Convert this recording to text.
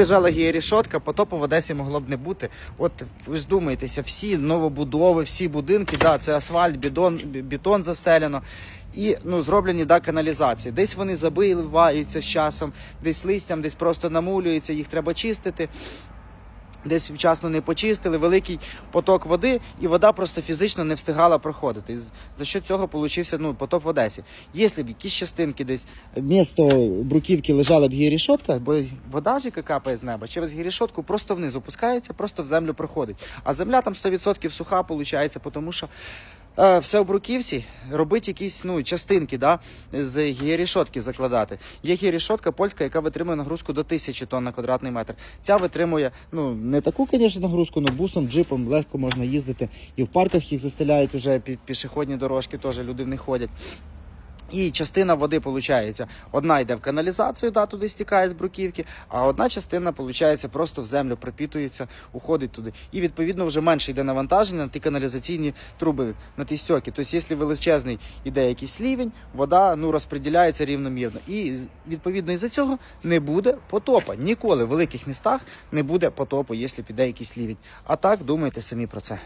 Лежала гієрішотка, потопу в Одесі могло б не бути. От ви ж думаєтеся, всі новобудови, всі будинки, да, це асфальт, бетон, бітон застелено. І ну, зроблені да, каналізації. Десь вони забиваються з часом, десь листям, десь просто намулюються, їх треба чистити. Десь вчасно не почистили, великий поток води, і вода просто фізично не встигала проходити. За що цього получився ну, потоп в Одесі. Якщо б якісь частинки десь місто бруківки лежала б гірішотка, бо вода ж яка капає з неба, через гірішотку просто вниз опускається, просто в землю проходить. А земля там 100% суха виходить, тому що все в бруківці робить якісь ну, частинки да, з гірішотки закладати. Є гірішотка польська, яка витримує нагрузку до 1000 тонн на квадратний метр. Ця витримує ну, не таку, звісно, нагрузку, але бусом, джипом легко можна їздити. І в парках їх застеляють вже під пішохідні дорожки, теж люди них ходять. І частина води, виходить, одна йде в каналізацію, да, туди стікає з бруківки, а одна частина, виходить, просто в землю пропітується, уходить туди. І відповідно вже менше йде навантаження на ті каналізаційні труби, на ті стьоки. Тобто, якщо величезний іде якийсь рівень, вода ну, розподіляється рівномірно. І відповідно із-за цього не буде потопа. Ніколи в великих містах не буде потопу, якщо піде якийсь рівень. А так думайте самі про це.